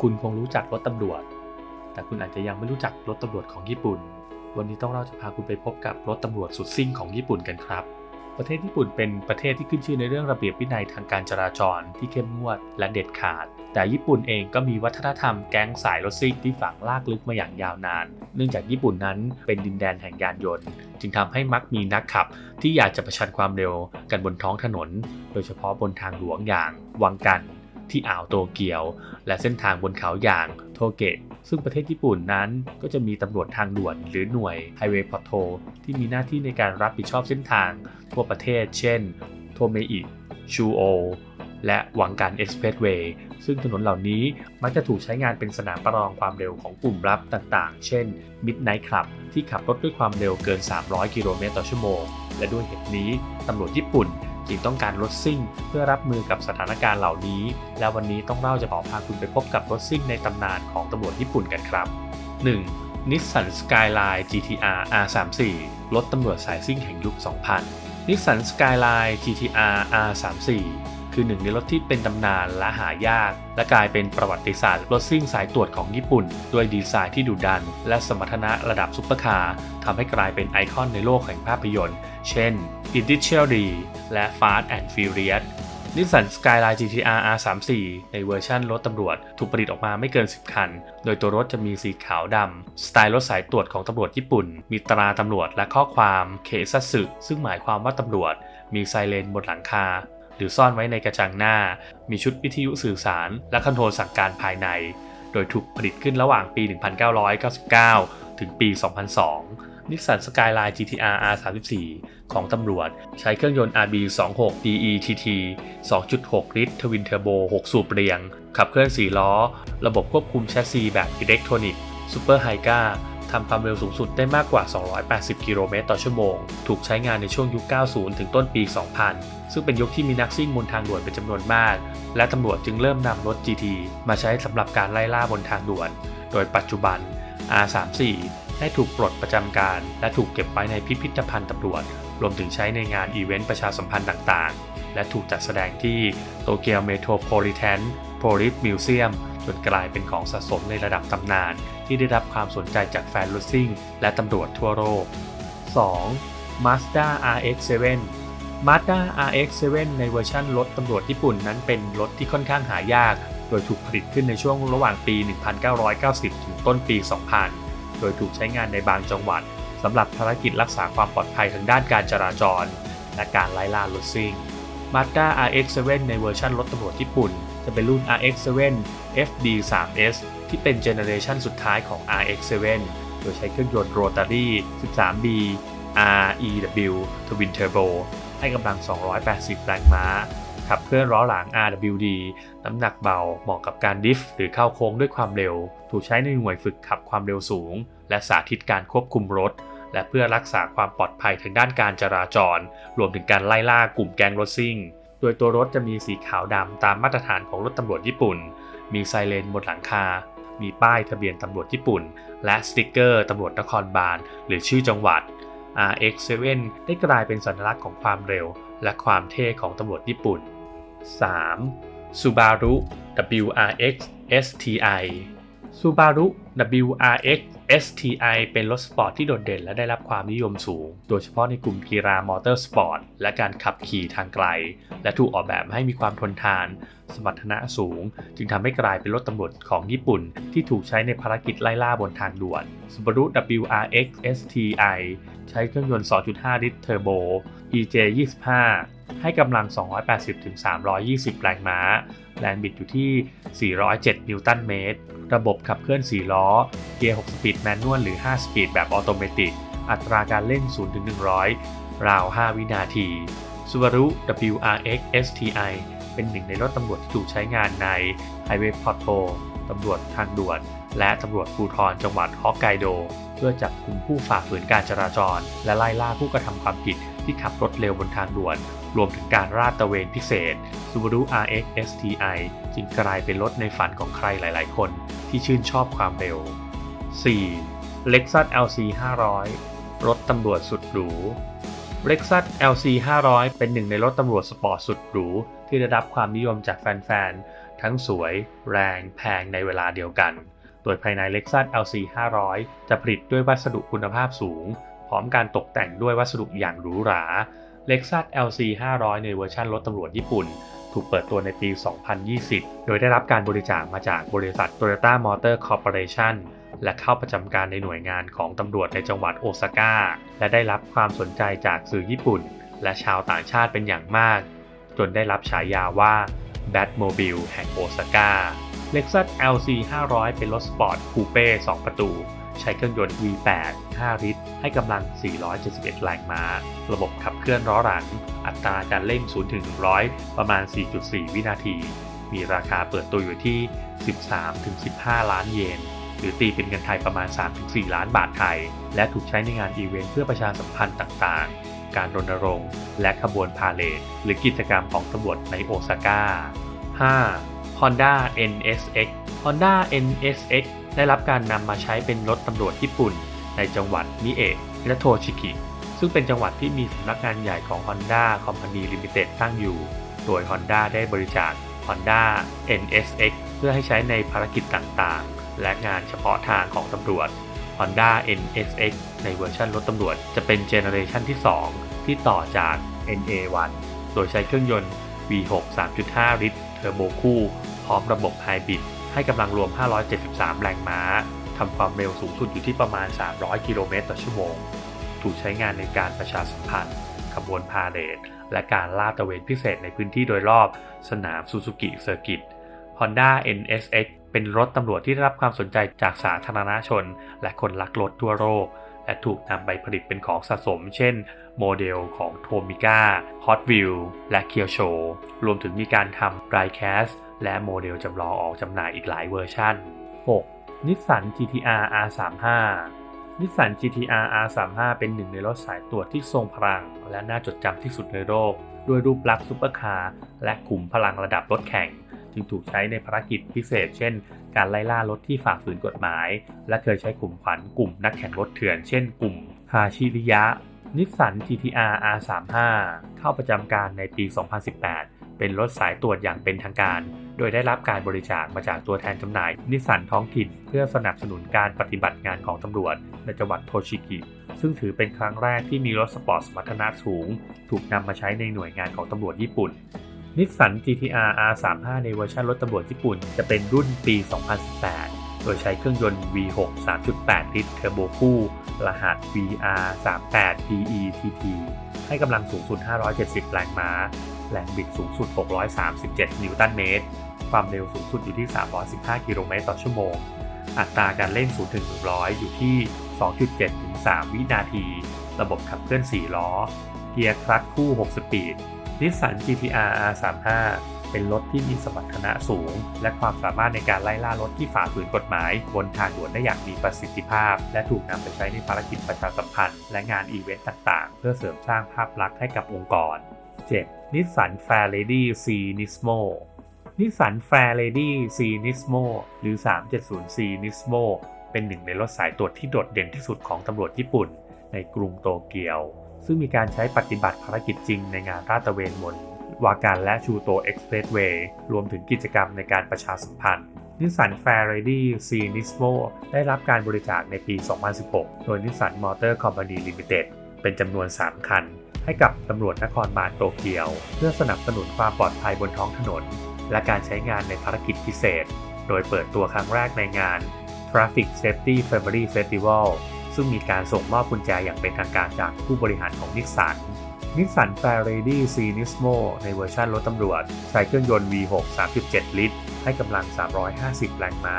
คุณคงรู้จักรถตำรวจ แต่คุณอาจจะยังไม่รู้จักรถตำรวจของญี่ปุ่น วันนี้ต้องเราจะพาคุณไปพบกับรถตำรวจสุดซิ่งของญี่ปุ่นกันครับ ประเทศญี่ปุ่นเป็นประเทศที่ขึ้นชื่อในเรื่องระเบียบวินัยทางการจราจรที่เข้มงวดและเด็ดขาด แต่ญี่ปุ่นเองก็มีวัฒนธรรมแก๊งสายรถซิ่งที่ฝังลากลึกมาอย่างยาวนาน เนื่องจากญี่ปุ่นนั้นเป็นดินแดนแห่งยานยนต์ จึงทำให้มักมีนักขับ ที่อยากจะประชันความเร็วกันบนท้องถนน โดยเฉพาะบนทางหลวงอย่างวังกัน ที่อ่าวโตเกียว และเส้นทางบนเขาอย่างโทเกะซึ่งประเทศญี่ปุ่นนั้นก็จะมีตำรวจทางด่วนหรือหน่วย Highway Patrol ที่มีหน้าที่ในการรับผิดชอบเส้นทาง ทั่วประเทศ เช่น โทเมอิ ชูโอ และวังกันเอ็กซ์เพรสเวย์ซึ่งถนนเหล่านี้มักจะถูกใช้งานเป็นสนามประลองความเร็วของกลุ่มลับต่างๆ เช่น Midnight Club ที่ขับรถด้วยความเร็วเกิน 300 กิโลเมตรต่อชั่วโมง และด้วยเหตุนี้ตำรวจญี่ปุ่น จึงต้องการรถซิ่ง เพื่อรับมือกับสถานการณ์เหล่านี้ และวันนี้ต้องเล่าจะขอพาคุณไปพบกับรถซิ่งในตำนานของตำรวจญี่ปุ่นกันครับ 1. Nissan Skyline GTR R34 รถตำรวจสายซิ่งแห่งยุค 2000 Nissan Skyline GTR R34 คือหนึ่งในรถที่เป็นตำนานและหายาก และกลายเป็นประวัติศาสตร์รถซิ่งสายตรวจของญี่ปุ่น ด้วยดีไซน์ที่ดุดัน และสมรรถนะระดับซุปเปอร์คาร์ทำให้กลายเป็นไอคอนในโลกแห่งภาพยนตร์ เช่น i n d i c i a l D และ Fast and Furious นิสสัน Skyline GTR R34 ในเวอร์ชันรถตำรวจ ถูกผลิตออกมาไม่เกิน 10 คัน โดยตัวรถจะมีสีขาวดำ สไตล์รถสายตรวจของตำรวจญี่ปุ่น มีตราตำรวจและข้อความเคซัสึซึ่งหมายความว่าตำรวจ มีไซเรนบนหลังคา หรือซ่อนไว้ในกระจังหน้า มีชุดวิทยุสื่อสาร และคอนโทรลสั่งการภายใน โดยถูกผลิตขึ้นระหว่างปี 1999 ถึงปี 2002 นิสสันสกายไลน์ GTR R34 ของตำรวจ ใช้เครื่องยนต์ RB26 DETT 2.6 ลิตรทวินเทอร์โบ 6 สูบเรียง ขับเคลื่อน 4 ล้อ ระบบควบคุมแชสซีแบบอิเล็กทรอนิกส์ซูเปอร์ไฮก้า ทำความเร็วสูงสุดได้มากกว่า 280 กิโลเมตรต่อชั่วโมง ถูกใช้งานในช่วงยุค 90 ถึงต้นปี 2000 ซึ่งเป็นยุคที่มีนักซิ่งบนทางด่วนเป็นจำนวนมาก และตำรวจจึงเริ่มนำรถ GT มาใช้สำหรับการไล่ล่าบนทางด่วน โดยปัจจุบัน R34 ได้ถูกปลดประจำการ และถูกเก็บไว้ในพิพิธภัณฑ์ตำรวจ รวมถึงใช้ในงานอีเวนต์ประชาสัมพันธ์ต่างๆ และถูกจัดแสดงที่โตเกียวเมโทรโพลิแทนโพลิสมิวเซียม จนกลายเป็นของสะสมในระดับตำนาน ที่ได้รับความสนใจจากแฟนรถซิ่ง และตำรวจทั่วโลก 2. Mazda RX-7 Mazda RX-7 ในเวอร์ชันรถตำรวจญี่ปุ่นนั้นเป็นรถที่ค่อนข้างหายาก โดยถูกผลิตขึ้นในช่วงระหว่างปี 1990 ถึงต้นปี 2000 โดยถูกใช้งานในบางจังหวัดสำหรับภารกิจรักษาความปลอดภัยทางด้านการจราจร และการไล่ล่ารถซิ่ง Mazda RX-7 ในเวอร์ชันรถตำรวจญี่ปุ่น จะเป็นรุ่น RX-7 FD3S ที่เป็นเจเนอเรชันสุดท้ายของ RX-7 โดยใช้เครื่องยนต์โรตารี่ 13B REW Twin Turbo ให้กำลัง 280 แรงม้า ขับเคลื่อนล้อหลัง RWD น้ำหนักเบา เหมาะกับการดิฟ หรือเข้าโค้งด้วยความเร็ว ถูกใช้ในหน่วยฝึกขับความเร็วสูง และสาธิตการควบคุมรถ และเพื่อรักษาความปลอดภัยทางด้านการจราจร รวมถึงการไล่ล่ากลุ่มแก๊งรถซิ่ง ดยตัวรถจะมีสีขาวดำตามมาตรฐานของรถตำรวจญี่ปุ่น มีไซเรนบนหลังคา มีป้ายทะเบียนตำรวจญี่ปุ่น และสติกเกอร์ตำรวจนครบาล หรือชื่อจังหวัด RX7 ได้กลายเป็นสัญลักษณ์ของความเร็ว และความเท่ของตำรวจญี่ปุ่น 3. Subaru WRX STI Subaru WRX STI เป็นรถสปอร์ตที่โดดเด่นและได้รับความนิยมสูง โดยเฉพาะในกลุ่มกีฬามอเตอร์สปอร์ตและการขับขี่ทางไกล และถูกออกแบบให้มีความทนทาน สมรรถนะสูง จึงทำให้กลายเป็นรถตำรวจของญี่ปุ่น ที่ถูกใช้ในภารกิจไล่ล่าบนทางด่วน Subaru WRX STI ใช้เครื่องยนต์ 2.5 ลิตรเทอร์โบ EJ25 ให้กำลัง 280-320 แรงม้า แรงบิดอยู่ที่ 407 นิวตันเมตร ระบบขับเคลื่อน 4 ล้อ เกียร์ 6 สปีดแมนนวลหรือ 5 สปีดแบบออโตเมติก อัตราการเร่ง 0-100 ราว 5 วินาที Subaru WRX STI เป็นหนึ่งในรถตำรวจที่ถูกใช้งานใน Highway Patrol ตำรวจทางด่วน และตำรวจภูธรจังหวัดฮอกไกโด เพื่อจับกลุ่มผู้ฝ่าฝืนการจราจร และไล่ล่าผู้กระทำความผิด ที่ขับรถเร็วบนทางด่วน รวมถึงการราดตระเวนพิเศษ Subaru RX STI จึงกลายเป็นรถในฝันของใครหลาย ๆ คนที่ชื่นชอบความเร็ว 4. Lexus LC 500 รถตำรวจสุดหรู Lexus LC 500 เป็นหนึ่งในรถตำรวจสปอร์ตสุดหรูที่ได้รับความนิยมจากแฟน ๆ ทั้งสวย แรง แพงในเวลาเดียวกัน โดยภายใน Lexus LC 500 จะผลิตด้วยวัสดุคุณภาพสูง พร้อมการตกแต่งด้วยวัสดุอย่างหรูหรา Lexus LC 500 ในเวอร์ชันรถตำรวจญี่ปุ่น ถูกเปิดตัวในปี 2020 โดยได้รับการบริจาคมาจากบริษัท Toyota Motor Corporation และเข้าประจำการในหน่วยงานของตำรวจในจังหวัดโอซาก้า และได้รับความสนใจจากสื่อญี่ปุ่น และชาวต่างชาติเป็นอย่างมาก จนได้รับฉายาว่า Batmobile แห่งโอซาก้า Lexus LC 500 เป็นรถสปอร์ตคูเป้ 2 ประตู ใช้เครื่องยนต์ V8 5 ลิตร ให้กำลัง 471 แรงม้า ระบบขับเคลื่อนล้อหลัง อัตราการเร่ง0ถึง100 ประมาณ 4.4 วินาที มีราคาเปิดตัวอยู่ที่ 13-15 ล้านเยน หรือตีเป็นเงินไทยประมาณ 3-4 ล้านบาทไทย และถูกใช้ในงานอีเวนต์เพื่อประชาสัมพันธ์ต่างๆ การรณรงค์ และขบวนพาเลทหรือกิจกรรมของตำรวจในโอซาก้า 5. Honda NSX Honda NSX ได้รับการนำมาใช้เป็นรถตำรวจญี่ปุ่น ในจังหวัดมิเอะและโทชิกิซึ่งเป็นจังหวัดที่มีสำนักงานใหญ่ของ Honda Company Limited ตั้งอยู่ โดย Honda ได้บริจาค Honda NSX เพื่อให้ใช้ในภารกิจต่างๆ และงานเฉพาะทางของตำรวจ Honda NSX ในเวอร์ชันรถตำรวจจะเป็นเจเนอเรชันที่ 2 ที่ต่อจาก NA1 โดยใช้เครื่องยนต์ V6 3.5 ลิตรเทอร์โบคู่ พร้อมระบบไฮบริดให้กำลังรวม 573 แรงม้า ทำความเร็วสูงสุดอยู่ที่ประมาณ 300 กิโลเมตรต่อชั่วโมง ถูกใช้งานในการประชาสัมพันธ์ ขบวนพาเหรด และการลาดตระเวนพิเศษในพื้นที่โดยรอบสนามซูซูกิเซอร์กิต Honda NSX เป็นรถตำรวจที่ได้รับความสนใจจากสาธารณชน และคนรักรถทั่วโลก และถูกนำไปผลิตเป็นของสะสม เช่น โมเดลของโทมิก้า Hot Wheels และ k y o s h o รวมถึงมีการทำ r i c a s และโมเดลจำลองออกจำหน่ายอีกหลายเวอร์ชัน 6. นิสสัน GTR R35 นิสสัน GTR R35 เป็นหนึ่งในรถสายตรวจที่ทรงพลัง และน่าจดจำที่สุดในโลกด้วยรูปลักษณ์ซุปเปอร์คาร์และขุมพลังระดับรถแข่ง จึงถูกใช้ในภารกิจพิเศษ เช่น การไล่ล่ารถที่ฝ่าฝืนกฎหมาย และเคยใช้ขุมขวัญกลุ่มนักแข่งรถเถื่อน เช่น กลุ่มฮาชิริยะนิสสัน GTR R35 เข้าประจำการในปี 2018 เป็นรถสายตรวจอย่างเป็นทางการ โดยได้รับการบริจาคมาจากตัวแทนจำหน่าย นิสสันท้องถิ่น เพื่อสนับสนุนการปฏิบัติงานของตำรวจในจังหวัดโทชิกิ ซึ่งถือเป็นครั้งแรกที่มีรถสปอร์ตสมรรถนะสูง ถูกนำมาใช้ในหน่วยงานของตำรวจญี่ปุ่นนิสสัน GTR R35 ในเวอร์ชันรถตำรวจญี่ปุ่น จะเป็นรุ่นปี 2018 โดยใช้เครื่องยนต์ V6 3.8 ลิตรเทอร์โบคู่ รหัส VR38DETT ให้กำลังสูงสุด 570 แรงม้า แรงบิดสูงสุด 637 นิวตันเมตร ความเร็วสูงสุดอยู่ที่ 315 กิโลเมตรต่อชั่วโมง อัตราการเร่ง0ถึง100 อยู่ที่ 2.7 ถึง 3 วินาที ระบบขับเคลื่อน 4 ล้อ เกียร์คลัตช์คู่ 6 สปีดนิสสัน GTR R35 เป็นรถที่มีสมรรถนะสูง และความสามารถในการไล่ล่ารถที่ฝ่าฝืนกฎหมาย บนทางด่วนได้อย่างมีประสิทธิภาพ และถูกนำไปใช้ในภารกิจประชาสัมพันธ์ และงานอีเวนต์ต่างๆ เพื่อเสริมสร้างภาพลักษณ์ให้กับองค์กร 7. นิสสัน Fair Lady C Nismo นิสสัน Fair Lady C Nismo หรือ 370C Nismo เป็นหนึ่งในรถสายตรวจที่โดดเด่นที่สุดของตำรวจญี่ปุ่น ในกรุงโตเกียว ซึ่งมีการใช้ปฏิบัติภารกิจจริงในงานราดตระเวนบน วาการและชูโตเอ็กซ์เพรสเวย์รวมถึงกิจกรรมในการประชาสัมพันธ์นิสสัน Fairlady C Nismo ได้รับการบริจาคในปี 2016 โดยนิสสันมอเตอร์คอมพานีลิมิเต็ดเป็นจำนวน 3 คัน ให้กับตำรวจนครบาลโตเกียว เพื่อสนับสนุนความปลอดภัยบนท้องถนน และการใช้งานในภารกิจพิเศษ โดยเปิดตัวครั้งแรกในงาน Traffic Safety Family Festival ซึ่งมีการส่งมอบกุญแจอย่างเป็นทางการจากผู้บริหารของนิสสัน นิสสัน Fairlady C Nismo ในเวอร์ชันรถตำรวจ ใช้เครื่องยนต์ V6 3.7 ลิตร ให้กำลัง 350 แรงม้า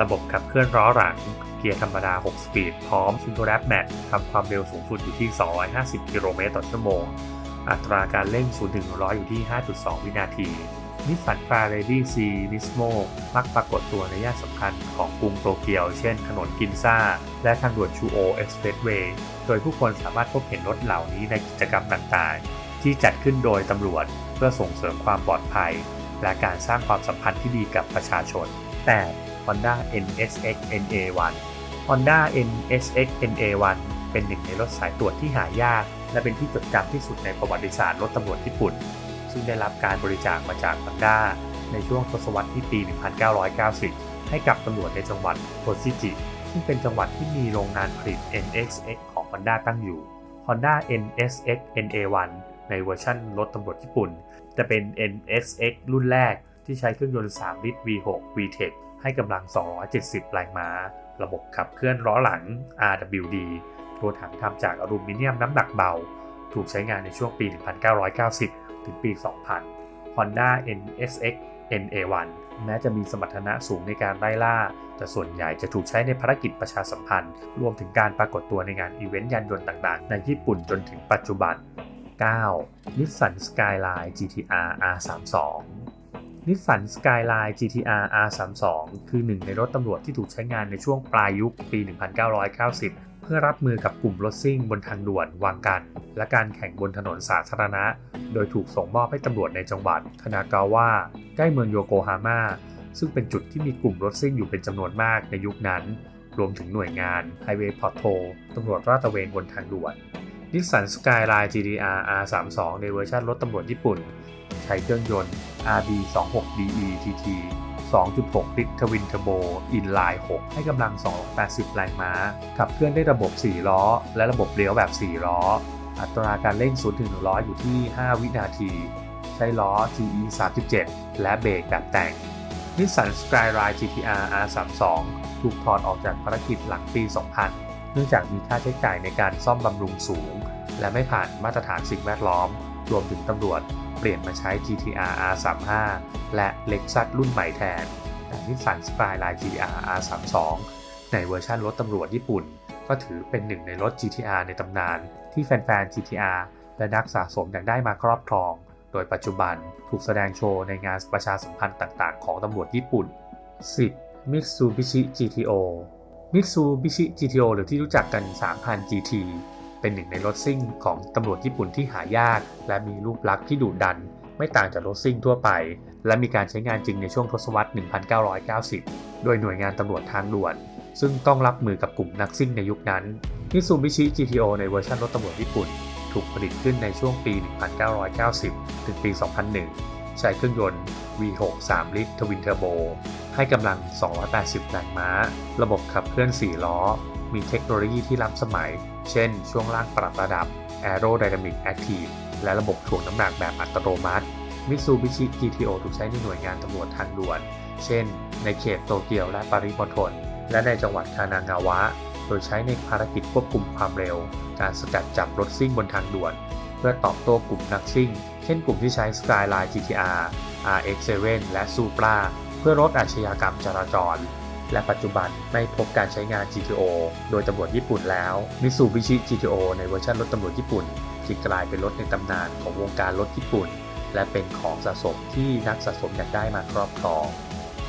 ระบบขับเคลื่อนล้อหลัง เกียร์ธรรมดา 6 สปีด พร้อมซิงโ r รปแมททำความเร็วสูงสุดอยู่ที่ 250 กิโลเมตรต่อชั่วโมง อัตราการเร่ง 0-100 อยู่ที่ 5.2 วินาที นิสสัน Fairlady C Nismo มักปรากฏตัวในย่านสำคัญของกรุงโตเกียว เช่นถนนกินซ่า และทางด่วนชูโอเอ็กซ์เพรสเวย์ โดยผู้คนสามารถพบเห็นรถเหล่านี้ในกิจกรรมต่างๆ ที่จัดขึ้นโดยตำรวจเพื่อส่งเสริมความปลอดภัย และการสร้างความสัมพันธ์ที่ดีกับประชาชน แต่ Honda NSX NA1 Honda NSX NA1 เป็นหนึ่งในรถสายตรวจที่หายาก และเป็นที่จดจำที่สุดในประวัติศาสตร์รถตำรวจญี่ปุ่น ซึ่งได้รับการบริจาคมาจาก Honda ในช่วงทศวรรษที่ปี 1990 ให้กับตำรวจในจังหวัดโทชิจิ ซึ่งเป็นจังหวัดที่มีโรงงานผลิต NXX ของ Honda ตั้งอยู่ Honda NSX NA1 ในเวอร์ชันรถตำรวจญี่ปุ่น จะเป็น NSX รุ่นแรกที่ใช้เครื่องยนต์ 3 ลิตร V6 VTEC ให้กำลัง 270 แรงม้า ระบบขับเคลื่อนล้อหลัง RWD ตัวถังทำจากอลูมิเนียมน้ำหนักเบา ถูกใช้งานในช่วงปี 1990 ถึงปี 2000 Honda NSX NA1 แม้จะมีสมรรถนะสูงในการไล่ล่า แต่ส่วนใหญ่จะถูกใช้ในภารกิจประชาสัมพันธ์ รวมถึงการปรากฏตัวในงานอีเวนต์ยานยนต์ต่างๆ ในญี่ปุ่นจนถึงปัจจุบัน 9. Nissan Skyline GTR R32 นิสสัน Skyline GTR R32 คือหนึ่งในรถตำรวจที่ถูกใช้งานในช่วงปลายยุคปี 1990 เพื่อรับมือกับกลุ่มรถซิ่งบนทางด่วนวางกัน และการแข่งบนถนนสาธารณะ โดยถูกส่งมอบให้ตำรวจในจังหวัดคานากาวะใกล้เมืองโยโกฮาม่าซึ่งเป็นจุดที่มีกลุ่มรถซิ่งอยู่เป็นจำนวนมากในยุคนั้น รวมถึงหน่วยงาน Highway Patrol ตำรวจราดตระเวนบนทางด่วนนิสสัน Skyline GTR R32 ในเวอร์ชันรถตำรวจญี่ปุ่น ใช้เครื่องยนต์ RB26DE TT 2.6 ลิตรทวินเทอร์โบอินไลน์6ให้กำลัง 280 แรงม้า ขับเคลื่อนด้วยระบบ 4 ล้อ และระบบเลี้ยวแบบ 4 ล้อ อัตราการเร่ง0ถึง100 อยู่ที่ 5 วินาที ใช้ล้อ TE 37 และเบรกแบบแต่งนิสสัน Skyline GTR R32 ถูกถอดออกจากภารกิจหลังปี 2000 เนื่องจากมีค่าใช้จ่ายในการซ่อมบำรุงสูง และไม่ผ่านมาตรฐานสิ่งแวดล้อม รวมถึงตำรวจเปลี่ยนมาใช้ GTR R35 และ Lexus รุ่นใหม่แทน แต่นิสสัน Skyline GTR R32 ในเวอร์ชันรถตำรวจญี่ปุ่น ก็ถือเป็นหนึ่งในรถ GTR ในตำนาน ที่แฟนๆ GTR และนักสะสมอยากได้มาครอบครอง โดยปัจจุบันถูกแสดงโชว์ในงานประชาสัมพันธ์ต่างๆ ของตำรวจญี่ปุ่น 10. Mitsubishi GTO Mitsubishi GTO หรือที่รู้จักกัน 3000 GT เป็นหนึ่งในรถซิ่งของตำรวจญี่ปุ่นที่หายาก และมีรูปลักษณ์ที่ดุดัน ไม่ต่างจากรถซิ่งทั่วไป และมีการใช้งานจริงในช่วงทศวรรษ 1990 โดยหน่วยงานตำรวจทางด่วน ซึ่งต้องรับมือกับกลุ่มนักซิ่งในยุคนั้น Mitsubishi GTO ในเวอร์ชันรถตำรวจญี่ปุ่น ถูกผลิตขึ้นในช่วงปี 1990 ถึงปี 2001 ใช้เครื่องยนต์ V6 3 ลิตรทวินเทอร์โบ ให้กำลัง 280 แรงม้า ระบบขับเคลื่อน 4 ล้อ มีเทคโนโลยีที่ล้ำสมัย เช่น ช่วงล่างปรับระดับ Aerodynamic Active และระบบถ่วงน้ำหนักแบบอัตโนมัติ Mitsubishi GTO ถูกใช้ในหน่วยงานตำรวจทางด่วน เช่น ในเขตโตเกียวและปริมณฑล และในจังหวัดคานางาวะ โดยใช้ในภารกิจควบคุมความเร็ว การสกัดจับรถซิ่งบนทางด่วน เพื่อตอบโต้กลุ่มนักซิ่ง เช่นกลุ่มที่ใช้ Skyline GTR RX7 และ Supra เพื่อลดอาชญากรรมจราจร และปัจจุบันไม่พบการใช้งาน GTO โดยตำรวจญี่ปุ่นแล้ว Mitsubishi GTO ในเวอร์ชันรถตำรวจญี่ปุ่นจึงกลายเป็นรถในตำนานของวงการรถญี่ปุ่น และเป็นของสะสมที่นักสะสมอยากได้มาครอบครอง